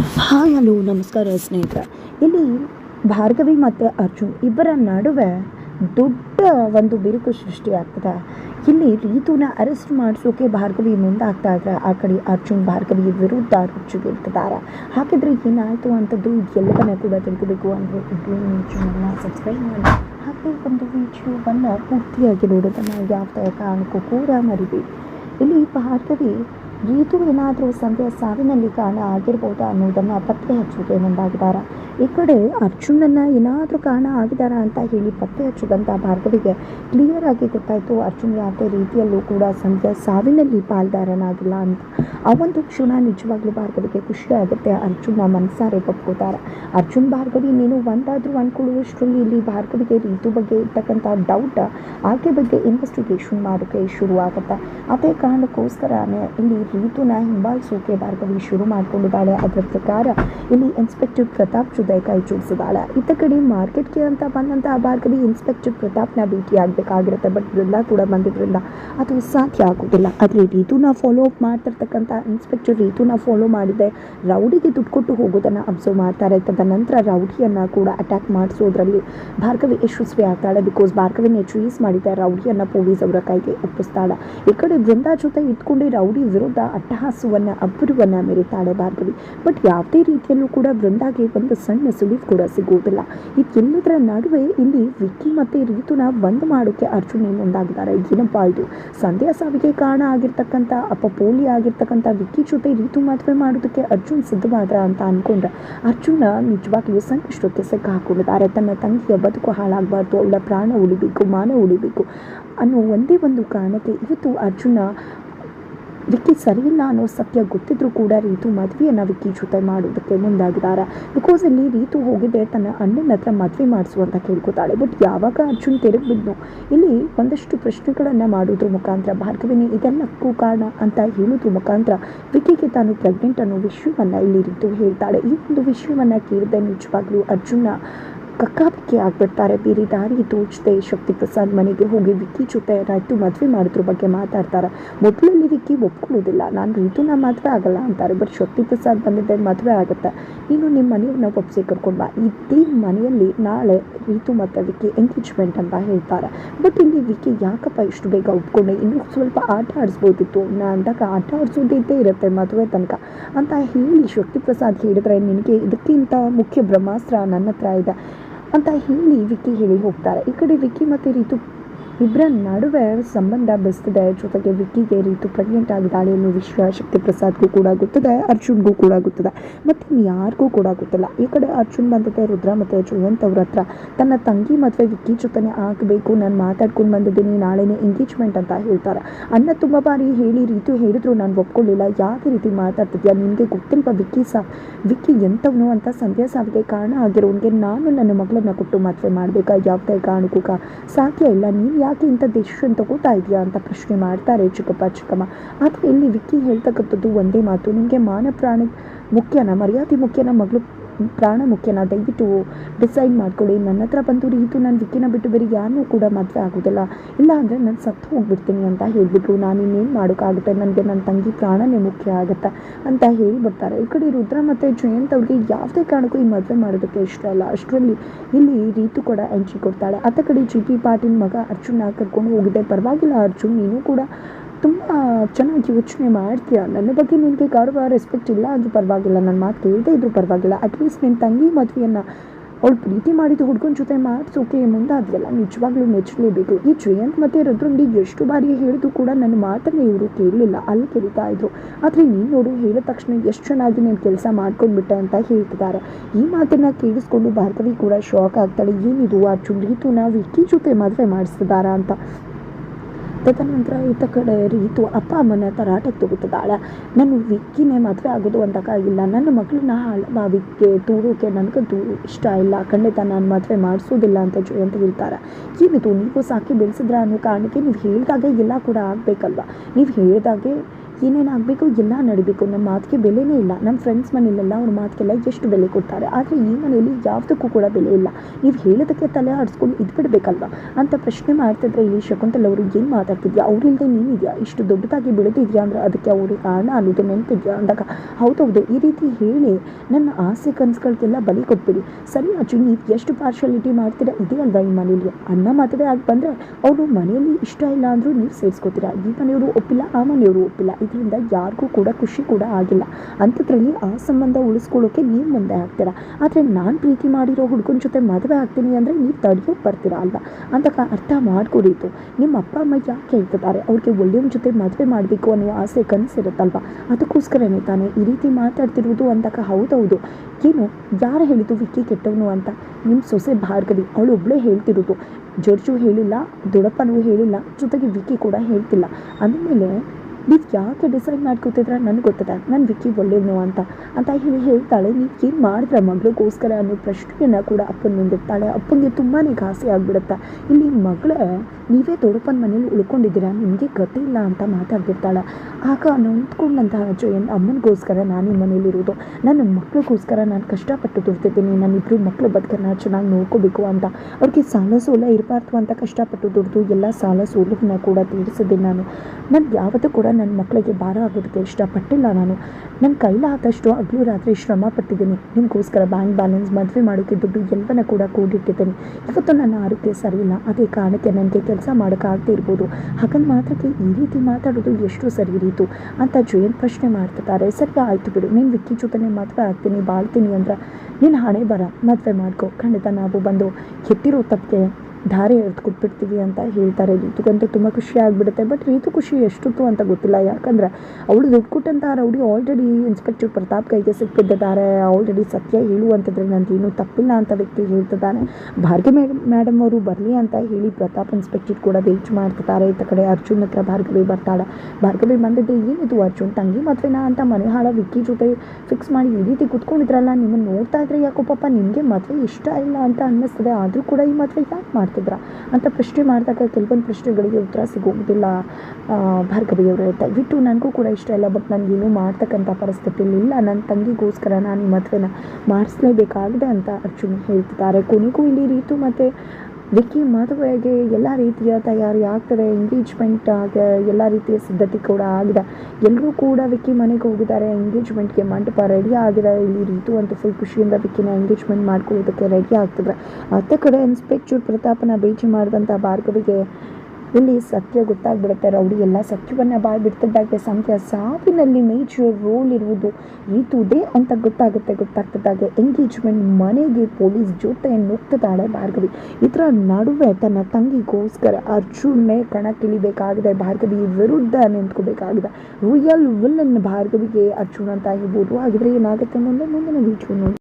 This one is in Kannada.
ಹಾಯ್, ಹಲೋ, ನಮಸ್ಕಾರ ಸ್ನೇಹಿತರೆ. ಇಲ್ಲಿ ಭಾರ್ಗವಿ ಮತ್ತು ಅರ್ಜುನ್ ಇಬ್ಬರ ನಡುವೆ ದೊಡ್ಡ ಒಂದು ಬಿರುಕು ಸೃಷ್ಟಿಯಾಗ್ತದೆ ಇಲ್ಲಿ ರೀತುನ ಅರೆಸ್ಟ್ ಮಾಡಿಸೋಕೆ ಭಾರ್ಗವಿ ಮುಂದಾಗ್ತಾ ಇದ್ರೆ ಆ ಕಡೆ ಅರ್ಜುನ್ ಭಾರ್ಗವಿ ವಿರುದ್ಧ ರುಚಿಗಿರ್ತಿದ್ದಾರೆ ಹಾಗಿದ್ರೆ ಏನಾಯಿತು ಅಂಥದ್ದು ಎಲ್ಲವನ್ನ ಕೂಡ ತಿಳ್ಕೋಬೇಕು ಅಂದರೆ ಚಾನಲ್ನ ಸಬ್ಸ್ಕ್ರೈಬ್ ಮಾಡಿ. ಹಾಗೆ ಒಂದು ವಿಡಿಯೋವನ್ನು ಪೂರ್ತಿಯಾಗಿ ನೋಡೋದನ್ನು ಯಾವ ಕಾರಣಕ್ಕೂ ಕೂಡ ಮರಿಬೇಕು ಇಲ್ಲಿ ಭಾರ್ಗವಿ ರೀತು ಏನಾದರೂ ಸಂಧ್ಯಾ ಸಾವಿನಲ್ಲಿ ಕಾರಣ ಆಗಿರ್ಬೋದಾ ಅನ್ನೋದನ್ನು ಪತ್ತೆ ಹಚ್ಚೋಕೆ ಮುಂದಾಗಿದ್ದಾರೆ. ಈ ಕಡೆ ಅರ್ಜುನನ್ನ ಏನಾದರೂ ಕಾರಣ ಆಗಿದಾರ ಅಂತ ಹೇಳಿ ಪತ್ತೆ ಹಚ್ಚಿದಂಥ ಭಾರ್ಗವಿಗೆ ಕ್ಲಿಯರ್ ಆಗಿ ಗೊತ್ತಾಯಿತು, ಅರ್ಜುನ್ ಯಾವುದೇ ರೀತಿಯಲ್ಲೂ ಕೂಡ ಸಂಧ್ಯಾ ಸಾವಿನಲ್ಲಿ ಪಾಲ್ದಾರನಾಗಿಲ್ಲ ಅಂತ. ಆ ಒಂದು ಕ್ಷಣ ನಿಜವಾಗ್ಲೂ ಭಾರ್ಗವಿಗೆ ಖುಷಿ ಆಗುತ್ತೆ ಅರ್ಜುನ ಮನಸಾರೆ ಒಪ್ಕೋತಾರೆ ಅರ್ಜುನ್ ಭಾರ್ಗವಿ ನೀನು ಒಂದಾದರೂ ಅಂದ್ಕೊಳ್ಳುವಷ್ಟರಲ್ಲಿ ಇಲ್ಲಿ ಭಾರ್ಗವಿಗೆ ರೀತು ಬಗ್ಗೆ ಇರ್ತಕ್ಕಂಥ ಡೌಟ್ ಆಕೆ ಬಗ್ಗೆ ಇನ್ವೆಸ್ಟಿಗೇಷನ್ ಮಾಡೋಕ್ಕೆ ಶುರುವಾಗುತ್ತೆ. ಅದೇ ಕಾರಣಕ್ಕೋಸ್ಕರ ಇಲ್ಲಿ ರೀತುನ ಹಿಂಬಾಲಿಸೋಕೆ ಭಾರ್ಗವಿ ಶುರು ಮಾಡ್ಕೊಂಡಿದ್ದಾಳೆ. ಅದರ ಪ್ರಕಾರ ಇಲ್ಲಿ ಇನ್ಸ್ಪೆಕ್ಟರ್ ಪ್ರತಾಪ್ ಜೊತೆ ಕೈ ಜೋಡಿಸಿದ್ದಾಳೆ ಇತ್ತ ಕಡೆ ಮಾರ್ಕೆಟ್ಗೆ ಅಂತ ಬಂದಂಥ ಭಾರ್ಗವಿ ಇನ್ಸ್ಪೆಕ್ಟರ್ ಪ್ರತಾಪ್ನ ಭೇಟಿ ಆಗಬೇಕಾಗಿರುತ್ತೆ ಬಟ್ ಬೃಂದ ಕೂಡ ಬಂದಿದ್ರಿಂದ ಅದು ಸಾಧ್ಯ ಆಗೋದಿಲ್ಲ. ಆದರೆ ರೀತುನ ಫಾಲೋ ಅಪ್ ಮಾಡ್ತಿರ್ತಕ್ಕಂಥ ಇನ್ಸ್ಪೆಕ್ಟರ್ ರೀತುನ ಫಾಲೋ ಮಾಡಿದೆ ರೌಡಿಗೆ ದುಡ್ಡು ಕೊಟ್ಟು ಹೋಗೋದನ್ನು ಅಬ್ಸರ್ವ್ ಮಾಡ್ತಾರೆ. ತದನಂತರ ರೌಡಿಯನ್ನು ಕೂಡ ಅಟ್ಯಾಕ್ ಮಾಡಿಸೋದ್ರಲ್ಲಿ ಭಾರ್ಗವಿ ಯಶಸ್ವಿ ಆಗ್ತಾಳೆ. ಬಿಕಾಸ್ ಭಾರ್ಗವಿನ ಟ್ರೀಸ್ ಮಾಡಿದ ರೌಡಿಯನ್ನು ಪೊಲೀಸ್ ಅವರ ಕೈಗೆ ಒಪ್ಪಿಸ್ತಾಳೆ. ಈ ಕಡೆ ಬೃಂದ ಜೊತೆ ಇಟ್ಕೊಂಡು ರೌಡಿ ವಿರುದ್ಧ ಅಟ್ಟಹಾಸವನ್ನು, ಅಬ್ಬರವನ್ನು ಮೆರೀತಾಳೆ ಭಾರ್ಗವಿ ಬಟ್ ಯಾವುದೇ ರೀತಿಯಲ್ಲೂ ಕೂಡ ಬೃಂದಾಗೆ ಒಂದು ಸಣ್ಣ ಸುಳಿವು ಕೂಡ ಸಿಗುವುದಿಲ್ಲ. ಇದೆಲ್ಲದರ ನಡುವೆ ಇಲ್ಲಿ ವಿಕ್ಕಿ ಮತ್ತು ರೀತುನ ಬಂದ್ ಮಾಡೋಕ್ಕೆ ಅರ್ಜುನ್ ಮುಂದಾಗಿದ್ದಾರೆ. ಏನಪ್ಪ ಇದು? ಸಂಧ್ಯಾ ಸಾವಿಗೆ ಕಾರಣ ಆಗಿರ್ತಕ್ಕಂಥ, ಅಪ್ಪ ಪೋಲಿ ಆಗಿರ್ತಕ್ಕಂಥ ವಿಕ್ಕಿ ಜೊತೆ ರೀತು ಮದುವೆ ಮಾಡೋದಕ್ಕೆ ಅರ್ಜುನ್ ಸಿದ್ಧವಾದ್ರ ಅಂತ ಅನ್ಕೊಂಡ್ರೆ. ಅರ್ಜುನ ನಿಜವಾಗ್ಲೂ ಸಂಕಷ್ಟಕ್ಕೆ ಸಿಕ್ಕ ಹಾಕೊಂಡಿದ್ದಾರೆ ತನ್ನ ತಂಗಿಯ ಬದುಕು ಹಾಳಾಗಬಾರ್ದು. ಅವಳ ಪ್ರಾಣ ಉಳಿಬೇಕು, ಮಾನ ಉಳಿಬೇಕು ಅನ್ನೋ ಒಂದೇ ಒಂದು ಕಾರಣಕ್ಕೆ ಇವತ್ತು ಅರ್ಜುನ ವಿಕ್ಕಿ ಸರಿಯಿಲ್ಲ ಅನ್ನೋ ಸತ್ಯ ಗೊತ್ತಿದ್ರೂ ಕೂಡ ರೀತು ಮದುವೆಯನ್ನು ವಿಕ್ಕಿ ಜೊತೆ ಮಾಡೋದಕ್ಕೆ ಮುಂದಾಗಿದ್ದಾರೆ. ಬಿಕಾಸ್ ಇಲ್ಲಿ ರೀತು ಹೋಗಿದ್ದೆ ತನ್ನ ಅಣ್ಣನ ಹತ್ರ ಮದುವೆ ಮಾಡಿಸು ಅಂತ ಕೇಳ್ಕೊತಾಳೆ. ಬಟ್ ಯಾವಾಗ ಅರ್ಜುನ್ ತಿರುಗಿ ಇಲ್ಲಿ ಒಂದಷ್ಟು ಪ್ರಶ್ನೆಗಳನ್ನು ಮಾಡೋದ್ರ ಮುಖಾಂತರ. ಭಾರ್ಗವಿನಿ, ಇದೆಲ್ಲಕ್ಕೂ ಕಾರಣ ಅಂತ ಹೇಳೋದ್ರ ಮುಖಾಂತರ ವಿಕ್ಕಿಗೆ ತಾನು ಪ್ರೆಗ್ನೆಂಟ್ ಅನ್ನೋ ವಿಷಯವನ್ನು ಇಲ್ಲಿ ರೀತು ಹೇಳ್ತಾಳೆ. ಈ ಒಂದು ವಿಷಯವನ್ನು ಕೇಳಿದೆ ನಿಜವಾಗ್ಲೂ ಅರ್ಜುನ ಕಕ್ಕಾಬಿಕ್ಕಿ ಆಗ್ಬಿಡ್ತಾರೆ. ಬೇರೆ ದಾರಿ ತೋಚದೆ ಶಕ್ತಿ ಪ್ರಸಾದ್ ಮನೆಗೆ ಹೋಗಿ ವಿಕ್ಕಿ ಜೊತೆ ರೈತು ಮದುವೆ ಮಾಡಿದ್ರ ಬಗ್ಗೆ ಮಾತಾಡ್ತಾರೆ. ಮೊದಲಲ್ಲಿ ವಿಕ್ಕಿ ಒಪ್ಕೊಳ್ಳೋದಿಲ್ಲ. ನಾನು ರೀತುನ ಮದುವೆ ಆಗಲ್ಲ ಅಂತಾರೆ. ಬಟ್ ಶಕ್ತಿ ಪ್ರಸಾದ್ ಬಂದಿದ್ದೆ ಮದುವೆ ಆಗುತ್ತೆ. ನೀನು ನಿಮ್ಮ ಮನೆಯವ್ರನ್ನ ಒಪ್ಸಿ ಕರ್ಕೊಂಡು ಬಾ ಇದೇ ಮನೆಯಲ್ಲಿ ನಾಳೆ ರೀತು ಮತ್ತು ವಿಕ್ಕಿ ಎಂಗೇಜ್ಮೆಂಟ್ ಅಂತ ಹೇಳ್ತಾರೆ. ಬಟ್ ಇಲ್ಲಿ ವಿಕ್ಕಿ, ಯಾಕಪ್ಪ ಇಷ್ಟು ಬೇಗ ಒಪ್ಕೊಂಡೆ? ಇನ್ನೂ ಸ್ವಲ್ಪ ಆಟ ಆಡಿಸ್ಬೋದಿತ್ತು. ನಾ ಅಂದಾಗ ಆಟ ಆಡಿಸೋದಿದ್ದೇ ಇರುತ್ತೆ ಮದುವೆ ತನಕ. ಅಂತ ಹೇಳಿ ಶಕ್ತಿ ಪ್ರಸಾದ್ ಹೇಳಿದ್ರೆ, ನಿನಗೆ ಇದಕ್ಕಿಂತ ಮುಖ್ಯ ಬ್ರಹ್ಮಾಸ್ತ್ರ ನನ್ನ ಹತ್ರ ಇದೆ. ಅಂತ ಹೇಳಿ ವಿಕ್ಕಿ ಹೇಳಿ ಹೋಗ್ತಾರೆ. ಈ ಕಡೆ ವಿಕ್ಕಿ ಮತ್ತು ರೀತು ಇಬ್ಬರ ನಡುವೆ ಸಂಬಂಧ ಬೆಸ್ತಿದೆ. ಜೊತೆಗೆ ವಿಕ್ಕಿಗೆ ರೀತು ಪ್ರೆಗ್ನೆಂಟ್ ಆಗಿದ್ದಾಳೆ ಅನ್ನೋ ವಿಷಯ ಶಕ್ತಿ ಪ್ರಸಾದ್ಗೂ ಕೂಡ ಗೊತ್ತಿದೆ, ಅರ್ಜುನ್ಗೂ ಕೂಡ ಗೊತ್ತಿದೆ. ಮತ್ತು ಯಾರಿಗೂ ಕೂಡ ಗೊತ್ತಿಲ್ಲ. ಈ ಕಡೆ ಅರ್ಜುನ್ ಬಂದಿದ್ದೆ, ರುದ್ರ ಮತ್ತು ಜಯಂತ್ ಅವ್ರ ಹತ್ರ. ತನ್ನ ತಂಗಿ ಮದುವೆ ವಿಕ್ಕಿ ಜೊತೆನೇ ಆಗಬೇಕು, ನಾನು ಮಾತಾಡ್ಕೊಂಡು ಬಂದಿದ್ದೀನಿ, ನಾಳೆನೇ ಎಂಗೇಜ್ಮೆಂಟ್ ಅಂತ ಹೇಳ್ತಾರೆ. ಅನ್ನ ತುಂಬ ಬಾರಿ ಹೇಳಿ ರೀತು ಹೇಳಿದ್ರು, ನಾನು ಒಪ್ಕೊಳ್ಳಿಲ್ಲ ಯಾಕೆ ರೀತಿ ಮಾತಾಡ್ತಿದ್ಯಾ? ನಿಮಗೆ ಗೊತ್ತಿಲ್ವಾ ವಿಕ್ಕಿ ಸಾ? ವಿಕ್ಕಿ ಎಂಥವನು ಅಂತ ಸಂಧ್ಯಾ ಸಾವಿಗೆ ಕಾರಣ ಆಗಿರೋನ್ಗೆ ನಾನು ನನ್ನ ಮಗಳನ್ನ ಕೊಟ್ಟು ಮದುವೆ ಮಾಡಬೇಕಾ? ಯಾವುದೇ ಕಾರಣಕ್ಕೂ ಸಾಧ್ಯ ಇಲ್ಲ. ನೀನು ಯಾಕೆ ಇಂಥ ಡಿಸಿಷನ್ ತಗೋತಾ ಇದೆಯಾ ಅಂತ ಪ್ರಶ್ನೆ ಮಾಡ್ತಾರೆ ಚಿಕ್ಕಪ್ಪ, ಚಿಕ್ಕಮ್ಮ. ಆದರೆ ಇಲ್ಲಿ ವಿಕ್ಕಿ ಹೇಳ್ತಕ್ಕಂಥದ್ದು ಒಂದೇ ಮಾತು. ನಿಮಗೆ ಮಾನ ಪ್ರಾಣಿ ಮುಖ್ಯನ, ಮರ್ಯಾದೆ ಮುಖ್ಯನ, ಮಗಳು ಪ್ರಾಣ ಮುಖ್ಯನ, ದಯವಿಟ್ಟು ಡಿಸೈಡ್ ಮಾಡ್ಕೊಳ್ಳಿ. ನನ್ನ ಹತ್ರ ಬಂದು ರೀತು ನಾನು ವಿಕಿನ ಬಿಟ್ಟು ಬೇರೆ ಯಾರನ್ನೂ ಕೂಡ ಮದುವೆ ಆಗೋದಿಲ್ಲ. ಇಲ್ಲ ಅಂದರೆ ನಾನು ಸತ್ತು ಹೋಗ್ಬಿಡ್ತೀನಿ ಅಂತ ಹೇಳಿಬಿಟ್ಟು ನಾನು ಇನ್ನೇನು ಮಾಡೋಕ್ಕಾಗುತ್ತೆ? ನನಗೆ ನನ್ನ ತಂಗಿ ಪ್ರಾಣನೇ ಮುಖ್ಯ ಆಗುತ್ತೆ ಅಂತ ಹೇಳಿಬಿಡ್ತಾರೆ. ಈ ಕಡೆ ರುದ್ರ ಮತ್ತು ಜಯಂತ್ ಅವ್ರಿಗೆ ಯಾವುದೇ ಕಾರಣಕ್ಕೂ ಈ ಮದುವೆ ಮಾಡೋದಕ್ಕೆ ಇಷ್ಟ ಇಲ್ಲ. ಅಷ್ಟರಲ್ಲಿ ಇಲ್ಲಿ ರೀತು ಕೂಡ ಎಂಟ್ರಿ ಕೊಡ್ತಾಳೆ. ಅತ್ತ ಕಡೆ ಜಿ ಪಿ ಮಗ ಅರ್ಜುನ ಕರ್ಕೊಂಡು ಹೋಗಿದೆ. ಪರವಾಗಿಲ್ಲ ಅರ್ಜುನ್, ನೀನು ಕೂಡ ತುಂಬ ಚೆನ್ನಾಗಿ ಯೋಚನೆ ಮಾಡ್ತೀಯ? ನನ್ನ ಬಗ್ಗೆ ನಿನಗೆ ಗೌರವ ರೆಸ್ಪೆಕ್ಟ್ ಇಲ್ಲ. ಅಂದರೂ ಪರವಾಗಿಲ್ಲ. ನನ್ನ ಮಾತು ಕೇಳದೇ ಇದ್ರೂ ಪರವಾಗಿಲ್ಲ. ಅಟ್ಲೀಸ್ಟ್ ನಿನ್ನ ತಂಗಿ ಮದುವೆಯನ್ನು ಅವಳು ಪ್ರೀತಿ ಮಾಡಿದ ಹುಡ್ಗನ ಜೊತೆ ಮಾಡಿಸೋಕೆ ಮುಂದಾದ್ಯಲ್ಲ? ನಿಜವಾಗ್ಲೂ ಮೆಚ್ಚಲೇಬೇಕು ಈ ಜಯಂತ್ ಮತ್ತು ರದ್ರೊಂದಿಗೆ ಎಷ್ಟು ಬಾರಿ ಹೇಳಿದ್ರು ಕೂಡ ನನ್ನ ಮಾತನ್ನು ಇವರು ಕೇಳಲಿಲ್ಲ. ಅಲ್ಲಿ ಕೇಳ್ತಾ ಇದ್ರು. ಆದರೆ ನೀನು ನೋಡು, ಹೇಳಿದ ತಕ್ಷಣ ಎಷ್ಟು ಚೆನ್ನಾಗಿ ನೀನು ಕೆಲಸ ಮಾಡ್ಕೊಂಡ್ಬಿಟ್ಟೆ ಅಂತ ಹೇಳ್ತಿದ್ದಾರೆ ಈ ಮಾತನ್ನು ಕೇಳಿಸ್ಕೊಂಡು ಭಾರ್ಗವಿ ಕೂಡ ಶಾಕ್ ಆಗ್ತಾಳೆ. ಏನಿದು ಅರ್ಜುನ್ ನಾವು ವಿಕ್ಕಿ ಜೊತೆ ಮದುವೆ ಮಾಡಿಸ್ತಿದ್ದಾರಾ ಅಂತ. ತದನಂತರ ಈತ ಕಡೆ ರೀತು ಅಪ್ಪ ಅಮ್ಮನ ತರಾಟಕ್ಕೆ ತಗೋತಿದ್ದಾಳೆ ನಾನು ವಿಕ್ಕಿನೇ ಮದುವೆ ಆಗೋದು ಅಂತಕ್ಕಾಗಿಲ್ಲ ನನ್ನ ಮಗಳನ್ನ ವಿಕ್ಕೆ ತೂಗೋಕೆ ನನಗಂತೂ ಇಷ್ಟ ಇಲ್ಲ. ಖಂಡಿತ ನಾನು ಮದುವೆ ಮಾಡಿಸೋದಿಲ್ಲ, ಅಂತ ಜಯಂತ ಹೇಳ್ತಾರೆ. ಏನಿದು? ನೀವು ಸಾಕಿ ಬೆಳೆಸಿದ್ರ ಅನ್ನೋ ಕಾರಣಕ್ಕೆ ನೀವು ಹೇಳಿದಾಗೆ ಎಲ್ಲ ಕೂಡ ಆಗಬೇಕಲ್ವ? ನೀವು ಹೇಳಿದಾಗೆ ಏನೇನಾಗಬೇಕು ಎಲ್ಲ ನಡಿಬೇಕು ನಮ್ಮ ಮಾತಿಗೆ ಬೆಲೆನೇ ಇಲ್ಲ. ನಮ್ಮ ಫ್ರೆಂಡ್ಸ್ ಮನೇಲೆಲ್ಲ ಅವ್ರ ಮಾತಿಗೆಲ್ಲ ಎಷ್ಟು ಬೆಲೆ ಕೊಡ್ತಾರೆ? ಆದರೆ ಈ ಮನೆಯಲ್ಲಿ ಯಾವುದಕ್ಕೂ ಕೂಡ ಬೆಲೆ ಇಲ್ಲ. ನೀವು ಹೇಳೋದಕ್ಕೆ ತಲೆ ಆಡಿಸ್ಕೊಂಡು ಇದ್ಬಿಡ್ಬೇಕಲ್ವ? ಅಂತ ಪ್ರಶ್ನೆ ಮಾಡ್ತಿದ್ರೆ ಇಲ್ಲಿ ಶಕುಂತಲ್ ಅವರು ಏನು ಮಾತಾಡ್ತಿದ್ಯಾ? ಅವ್ರಿಲ್ಲದೆ ನೀನಿದೆಯಾ? ಇಷ್ಟು ದೊಡ್ಡದಾಗಿ ಬೆಳೆದಿದ್ಯಾ ಅಂದರೆ ಅದಕ್ಕೆ ಅವ್ರಿಗೆ ಕಾರಣ ಅನ್ನೋದು ನೆನಪಿದ್ಯಾ ಅಂದಾಗ, ಹೌದೌದು, ಈ ರೀತಿ ಹೇಳಿ. ನನ್ನ ಆಸೆ ಕನಸುಗಳಿಗೆಲ್ಲ ಬಲಿ ಕೊಟ್ಬಿಡಿ. ಸರಿ ಅಜ್ಜು, ನೀವು ಎಷ್ಟು ಪಾರ್ಶಾಲಿಟಿ ಮಾಡ್ತೀರಾ? ಇದೇ ಅಲ್ವಾ ಈ ಮನೇಲಿ ಅನ್ನ ಮದುವೆ ಆಗಿ ಬಂದರೆ, ಅವರು ಮನೆಯಲ್ಲಿ ಇಷ್ಟ ಇಲ್ಲ ಅಂದರೂ ನೀವು ಸೇರಿಸ್ಕೋತೀರಾ? ಈ ಮನೆಯವರು ಒಪ್ಪಿಲ್ಲ, ಆ ಮನೆಯವರು ಒಪ್ಪಿಲ್ಲ. ಇದರಿಂದ ಯಾರಿಗೂ ಕೂಡ ಖುಷಿ ಕೂಡ ಆಗಿಲ್ಲ. ಅಂಥದ್ರಲ್ಲಿ ಆ ಸಂಬಂಧ ಉಳಿಸ್ಕೊಳ್ಳೋಕೆ ನೀವು ಮುಂದೆ ಆಗ್ತೀರಾ? ಆದರೆ ನಾನು ಪ್ರೀತಿ ಮಾಡಿರೋ ಹುಡುಗನ ಜೊತೆ ಮದುವೆ ಆಗ್ತೀನಿ ಅಂದರೆ ನೀವು ತಡೆಯೋಕೆ ಬರ್ತೀರಾ ಅಲ್ವಾ? ಅಂತ ಅರ್ಥ ಮಾಡಿಕೊಡಿತು ನಿಮ್ಮ ಅಪ್ಪ, ಅಮ್ಮ ಯಾಕೆ ಹೇಳ್ತಿದ್ದಾರೆ? ಅವ್ರಿಗೆ ಒಳ್ಳೆಯವನ ಜೊತೆ ಮದುವೆ ಮಾಡಬೇಕು ಅನ್ನೋ ಆಸೆ ಕನಸಿರುತ್ತಲ್ವ? ಅದಕ್ಕೋಸ್ಕರನೇ ತಾನೇ ಈ ರೀತಿ ಮಾತಾಡ್ತಿರೋದು ಅಂದಾಗ ಹೌದೌದು. ಏನು, ಯಾರು ಹೇಳಿದ್ದು ವಿಕ್ಕಿ ಕೆಟ್ಟವನು ಅಂತ? ನಿಮ್ಮ ಸೊಸೆ ಭಾರ್ಗವಿ, ಅವಳು ಒಬ್ಬಳೇ ಹೇಳ್ತಿರೋದು. ಜಡ್ಜು ಹೇಳಿಲ್ಲ, ದೊಡ್ಡಪ್ಪನೂ ಹೇಳಿಲ್ಲ, ಜೊತೆಗೆ ವಿಕ್ಕಿ ಕೂಡ ಹೇಳ್ತಿಲ್ಲ. ಅಂದಮೇಲೆ ನೀವು ಯಾಕೆ ಡಿಸೈಡ್ ಮಾಡ್ಕೋತಿದ್ರ? ನನಗೆ ಗೊತ್ತದೆ. ನಾನು ವಿಕ್ಕಿ ಒಳ್ಳೆಯವನು ಅಂತ. ಅಂತ ಹೇಳಿ ಹೇಳ್ತಾಳೆ. ನೀವು ಏನು ಮಾಡಿದ್ರೆ ಮಗಳಿಗೋಸ್ಕರ ಅನ್ನೋ ಪ್ರಶ್ನೆಯನ್ನು ಕೂಡ ಅಪ್ಪನ ಮುಂದಿರ್ತಾಳೆ ಅಪ್ಪನಿಗೆ ತುಂಬಾ ಘಾಸಿ ಆಗಿಬಿಡುತ್ತೆ. ಇಲ್ಲಿ ಮಗಳ, ನೀವೇ ದೊಡ್ಡಪ್ಪನ ಮನೇಲಿ ಉಳ್ಕೊಂಡಿದ್ದೀರಾ? ನಿಮಗೆ ಗತಿ ಇಲ್ಲ ಅಂತ ಮಾತಾಡ್ತಿರ್ತಾಳೆ ಆಗ ನೊಂದ್ಕೊಂಡಂತಹ ಜಯನ್ ಅಮ್ಮನಿಗೋಸ್ಕರ ನಾನು ನಿಮ್ಮ ಮನೇಲಿರೋದು ನನ್ನ ಮಕ್ಳಿಗೋಸ್ಕರ ನಾನು ಕಷ್ಟಪಟ್ಟು ದುಡ್ತಿದ್ದೀನಿ ನನ್ನಿಬ್ಬರು ಮಕ್ಕಳ ಬದುಕನ್ನು ಚೆನ್ನಾಗಿ ನೋಡ್ಕೋಬೇಕು ಅಂತ. ಅವ್ರಿಗೆ ಸಾಲ ಸೋಲ ಇರಬಾರ್ದು ಅಂತ ಕಷ್ಟಪಟ್ಟು ದುಡ್ದು ಎಲ್ಲ ಸಾಲ ಸೋಲನ್ನ ಕೂಡ ತೀರಿಸಿದೆ ನಾನು. ನಾನು ಯಾವತ್ತೂ ಕೂಡ ನನ್ನ ಮಕ್ಕಳಿಗೆ ಭಾರ ಆಗೋದಕ್ಕೆ ಇಷ್ಟಪಟ್ಟಿಲ್ಲ ನಾನು. ನನ್ನ ಕೈಲಾದಷ್ಟು ಹಗಲು ರಾತ್ರಿ ಶ್ರಮ ಪಟ್ಟಿದ್ದೀನಿ. ನಿಮಗೋಸ್ಕರ ಬ್ಯಾಂಕ್ ಬ್ಯಾಲೆನ್ಸ್ ಮದುವೆ ಮಾಡೋಕ್ಕೆ ದುಡ್ಡು ಎಲ್ಲವನ್ನ ಕೂಡ ಕೂಡಿಟ್ಟಿದ್ದೀನಿ. ಇವತ್ತು ನನ್ನ ಆರೋಗ್ಯ ಸರಿಯಿಲ್ಲ. ಅದೇ ಕಾರಣಕ್ಕೆ ನನಗೆ ಕೆಲಸ ಮಾಡೋಕ್ಕಾಗದೇ ಇರ್ಬೋದು. ಹಾಗಂತ ಮಾತ್ರಕ್ಕೆ ಈ ರೀತಿ ಮಾತಾಡೋದು ಎಷ್ಟು ಸರಿ ಇರೀತು ಅಂತ ಜಯಂತ್ ಪ್ರಶ್ನೆ ಮಾಡ್ತಿದ್ದಾರೆ. ಸರಿ, ಆಯಿತು ಬಿಡು. ನೀನು ವಿಕ್ಕಿ ಜೊತೆನೇ ಮದುವೆ ಆಗ್ತೀನಿ, ಬಾಳ್ತೀನಿ ಅಂದ್ರೆ ನೀನು ಹಣೆ ಬರ. ಮದುವೆ ಮಾಡ್ಕೋ. ಖಂಡಿತ ನಾವು ಬಂದು ಕೆಟ್ಟಿರೋ ತಪ್ಪಿಗೆ ಧಾರೆ ಎಳೆದು ಕೊಟ್ಬಿಡ್ತೀವಿ ಅಂತ ಹೇಳ್ತಾರೆ. ರೀತುಗಂತೂ ತುಂಬ ಖುಷಿ ಆಗಿಬಿಡುತ್ತೆ. ಬಟ್ ರೀತು ಖುಷಿ ಎಷ್ಟೊತ್ತು ಅಂತ ಗೊತ್ತಿಲ್ಲ. ಯಾಕಂದರೆ ಅವಳು ದುಡ್ಡು ಕೊಟ್ಟಂತ ರೌಡಿ ಆಲ್ರೆಡಿ ಇನ್ಸ್ಪೆಕ್ಟರ್ ಪ್ರತಾಪ್ ಕೈಗೆ ಸಿಕ್ಕಿದ್ದಾರೆ ಆಲ್ರೆಡಿ ಸತ್ಯ ಹೇಳುವಂಥದ್ರೆ ಏನೂ ತಪ್ಪಿಲ್ಲ ಅಂತ ವ್ಯಕ್ತಿ ಹೇಳ್ತಿದ್ದಾನೆ. ಭಾರ್ಗವಿ ಮೇಡಮ್ ಅವರು ಬರಲಿ ಅಂತ ಹೇಳಿ ಪ್ರತಾಪ್ ಇನ್ಸ್ಪೆಕ್ಟರ್ ಕೂಡ ವೇಟ್ ಮಾಡ್ತಿದ್ದಾರೆ. ಇತ್ತ ಕಡೆ ಅರ್ಜುನ್ ಹತ್ರ ಭಾರ್ಗವಿ ಬರ್ತಾಳೆ. ಭಾರ್ಗವಿ ಬಂದಿದ್ದೆ, ಏನಿದು ಅರ್ಜುನ್? ತಂಗಿ ಮದುವೆನಾ ಅಂತ ಮನೆ ಹಾಳ ವಿಕ್ಕಿ ಜೊತೆ ಫಿಕ್ಸ್ ಮಾಡಿ ಈ ರೀತಿ ಕುತ್ಕೊಂಡಿದ್ರಲ್ಲ, ನಿಮ್ಮನ್ನು ನೋಡ್ತಾ ಇದ್ರೆ ಯಾಕೋ ಪಾಪ ನಿಮಗೆ ಮದುವೆ ಇಷ್ಟ ಇಲ್ಲ ಅಂತ ಅನ್ನಿಸ್ತದೆ. ಆದರೂ ಕೂಡ ಈ ಮದುವೆ ಯಾಕೆ ಮಾಡ್ತಿದ್ರ? ಅಂತ ಪ್ರಶ್ನೆ ಮಾಡಿದಾಗ ಕೆಲವೊಂದು ಪ್ರಶ್ನೆಗಳಿಗೆ ಉತ್ತರ ಸಿಗೋದಿಲ್ಲ. ಭಾರ್ಗವಿಯವರು, ದಯವಿಟ್ಟು ನನಗೂ ಕೂಡ ಇಷ್ಟ ಇಲ್ಲ, ಬಟ್ ನನಗೇನು ಮಾಡ್ತಕ್ಕಂಥ ಪರಿಸ್ಥಿತಿಯಲ್ಲಿ ಇಲ್ಲ. ನನ್ನ ತಂಗಿಗೋಸ್ಕರ ನಾನು ಈ ಮದುವೆನ ಮಾಡಿಸ್ಲೇಬೇಕಾಗಿದೆ ಅಂತ ಅರ್ಜುನ್ ಹೇಳ್ತಿದ್ದಾರೆ. ಕೊನೆಗೂ ಇಲ್ಲಿ ರೀತು ಮತ್ತು ವಿಕ್ಕಿ ಮದುವೆಗೆ ಎಲ್ಲ ರೀತಿಯ ತಯಾರಿ ಆಗ್ತದೆ ಎಂಗೇಜ್ಮೆಂಟ್ ಆಗ ಎಲ್ಲ ರೀತಿಯ ಸಿದ್ಧತೆ ಕೂಡ ಆಗಿದೆ. ಎಲ್ಲರೂ ಕೂಡ ವಿಕ್ಕಿ ಮನೆಗೆ ಹೋಗಿದ್ದಾರೆ ಎಂಗೇಜ್ಮೆಂಟ್ಗೆ ಮಂಟಪ ರೆಡಿ ಆಗಿದೆ. ಇಲ್ಲಿ ರೀತು ಫುಲ್ ಖುಷಿಯಿಂದ ವಿಕ್ಕಿನ ಎಂಗೇಜ್ಮೆಂಟ್ ಮಾಡ್ಕೊಳ್ಳೋದಕ್ಕೆ ರೆಡಿ ಆಗ್ತದೆ. ಅತ್ತ ಕಡೆ ಇನ್ಸ್ಪೆಕ್ಟರ್ ಪ್ರತಾಪನ ಭೇಟಿ ಮಾಡಿದಂಥ ಭಾರ್ಗವಿಗೆ ಇಲ್ಲಿ ಸತ್ಯ ಗೊತ್ತಾಗ್ಬಿಡುತ್ತೆ. ರೌಡಿ ಎಲ್ಲ ಸತ್ಯವನ್ನು ಬಾಳ್ಬಿಡ್ತಿದ್ದಾಗೆ ಸಂಖ್ಯೆ ಸಾವಿನಲ್ಲಿ ಮೇಜರ್ ರೋಲ್ ಇರುವುದು ರೀತುದೇ ಅಂತ ಗೊತ್ತಾಗುತ್ತೆ, ಗೊತ್ತಾಗ್ತಿದ್ದಾಗೆ. ಎಂಗೇಜ್ಮೆಂಟ್ ಮನೆಗೆ ಪೊಲೀಸ್ ಜೊತೆ ನುಗ್ತಿದ್ದಾಳೆ ಭಾರ್ಗವಿ. ಇದರ ನಡುವೆ ತನ್ನ ತಂಗಿಗೋಸ್ಕರ ಅರ್ಜುನ್ನೇ ಕಣಕ್ಕಿಳಿಬೇಕಾಗಿದೆ ಭಾರ್ಗವಿ ವಿರುದ್ಧ ನಿಂತ್ಕೋಬೇಕಾಗಿದೆ. ರಿಯಲ್ ವಿಲನ್ ಭಾರ್ಗವಿಗೆ ಅರ್ಜುನ್ ಅಂತ ಹೇಳ್ಬೋದು. ಹಾಗಿದ್ರೆ ಏನಾಗುತ್ತೆ? ಮುಂದೆ ಮುಂದಿನ ವೀಡಿಯೋ ನೋಡಿ